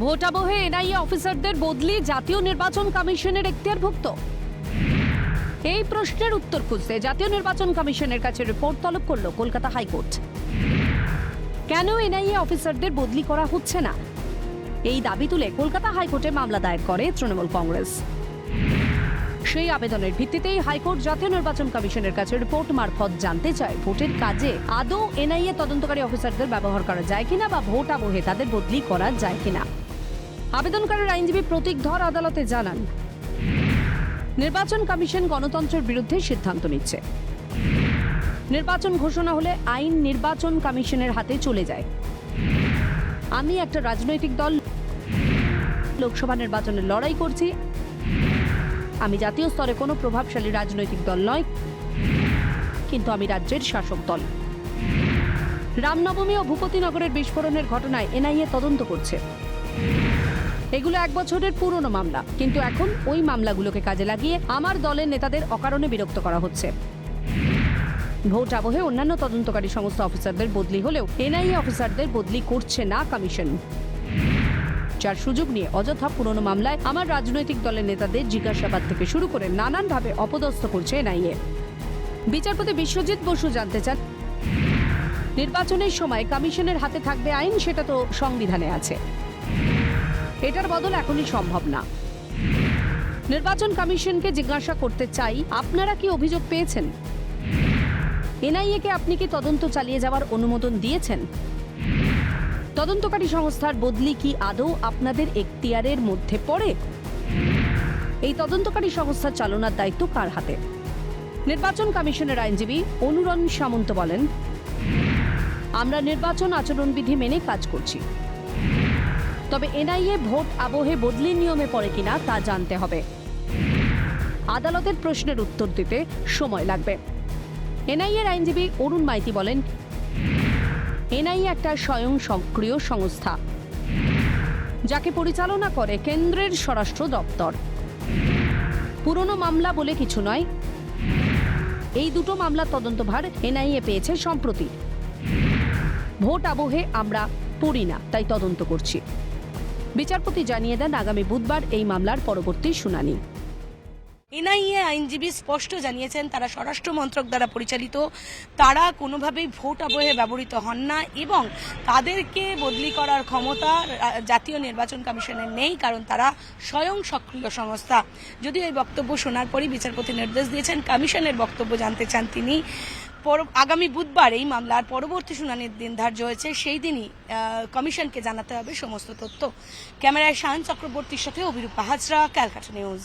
ভোটাবহে NIA অফিসারদের বদলি জাতীয় নির্বাচন কমিশনের এখতিয়ারভুক্ত এই প্রশ্নের উত্তর খুঁজতে জাতীয় নির্বাচন কমিশনের কাছে রিপোর্ট তলব করল কলকাতা হাইকোর্ট। কেন এনআইএ অফিসারদের বদলি করা হচ্ছে না? এই দাবি তুলে কলকাতা হাইকোর্টে মামলা দায়ের করে তৃণমূল কংগ্রেস। সেই আবেদনের ভিত্তিতেই হাইকোর্ট জাতীয় নির্বাচন কমিশনের কাছে রিপোর্ট মারফত জানতে চায় ভোটের কাজে আদৌ এনআইএ তদন্তকারী অফিসারদের ব্যবহার করা যায় কিনা বা ভোট আবহে তাদের বদলি করা যায় কিনা। আবেদনকারীর আইনজীবী প্রতীক ধর আদালতে জানান। নির্বাচন কমিশন গণতন্ত্রের বিরুদ্ধে সিদ্ধান্ত নিচ্ছে। নির্বাচন ঘোষণা হলে আইন নির্বাচন কমিশনের হাতে চলে যায়। আমি একটা রাজনৈতিক দল, লোকসভা নির্বাচনে লড়াই করছি। আমি জাতীয় স্তরে কোনো প্রভাবশালী রাজনৈতিক দল নয় কিন্তু আমি রাজ্যের শাসক দল। রামনবমী ও ভূপতিনগরের বিস্ফোরণের ঘটনায় এনআইএ তদন্ত করছে। এগুলো এক বছরের পুরনো মামলা। কিন্তু এখন ওই মামলাগুলোকে কাজে লাগিয়ে আমার দলের নেতাদের অকারণে বিরক্ত করা হচ্ছে। ভোট আবহে অন্যান্য তদন্তকারী সংস্থা অফিসারদের বদলি হলেও এনআইএ অফিসারদের বদলি করছে না কমিশন। যার সুযোগ নিয়ে অযথা পুরনো মামলায় আমার রাজনৈতিক দলের নেতাদের জিজ্ঞাসাবাদ থেকে শুরু করে নানানভাবে অপদস্থ করছে এনআইএ। বিচারপতি বিশ্বজিৎ বসু জানতে চান, নির্বাচনের সময় কমিশনের হাতে থাকবে আইন সেটা তো সংবিধানে আছে। এটার বদল এখনই সম্ভব না। নির্বাচন কমিশনকে জিজ্ঞাসা করতে চাই, আপনারা কি অভিযোগ পেয়েছেন? এনআইএ কে আপনি কি তদন্ত চালিয়ে যাওয়ার অনুমোদন দিয়েছেন? তদন্তকারী সংস্থার বদলি কি আদৌ আপনাদের এখতিয়ারের মধ্যে পড়ে? এই তদন্তকারী সংস্থা চালনার দায়িত্ব কার হাতে? নির্বাচন কমিশনের আইনজীবী অনুরণ সামন্ত বলেন, আমরা নির্বাচন আচরণবিধি মেনে কাজ করছি। তবে এনআইএ ভোট আবহে বদলির নিয়মে পড়ে কিনা তা জানতে হবে। আদালতের প্রশ্নের উত্তর দিতে সময় লাগবে। এনআইএর আইনজীবী অরুণ মাইতি বলেন, এনআইএ একটা স্বয়ং সক্রিয় সংস্থা, যাকে পরিচালনা করে কেন্দ্রের স্বরাষ্ট্র দপ্তর। পুরনো মামলা বলে কিছু নয়, এই দুটো মামলার তদন্তভার এনআইএ পেয়েছে সম্প্রতি। ভোট আবহে আমরা পড়ি না, তাই তদন্ত করছি। বিচারপতি জানিয়ে দেন আগামী বুধবার এই মামলার পরবর্তী শুনানি। এনআইএ আইনজীবী স্পষ্ট জানিয়েছেন, তারা স্বরাষ্ট্র মন্ত্রক দ্বারা পরিচালিত। তারা কোনোভাবেই ভোট আবহে ব্যবহৃত হন না এবং তাদেরকে বদলি করার ক্ষমতা জাতীয় নির্বাচন কমিশনের নেই, কারণ তারা স্বয়ং সক্রিয় সংস্থা। যদিও এই বক্তব্য শোনার পরই বিচারপতি নির্দেশ দিয়েছেন, কমিশনের বক্তব্য জানতে চান তিনি। আগামী বুধবার এই মামলার পরবর্তী শুনানির দিন ধার্য হয়েছে, সেই দিনই কমিশনকে জানাতে হবে সমস্ত তথ্য। ক্যামেরায় শাহান চক্রবর্তীর সাথে অভিরূপা হাজরা, ক্যালকাটা নিউজ।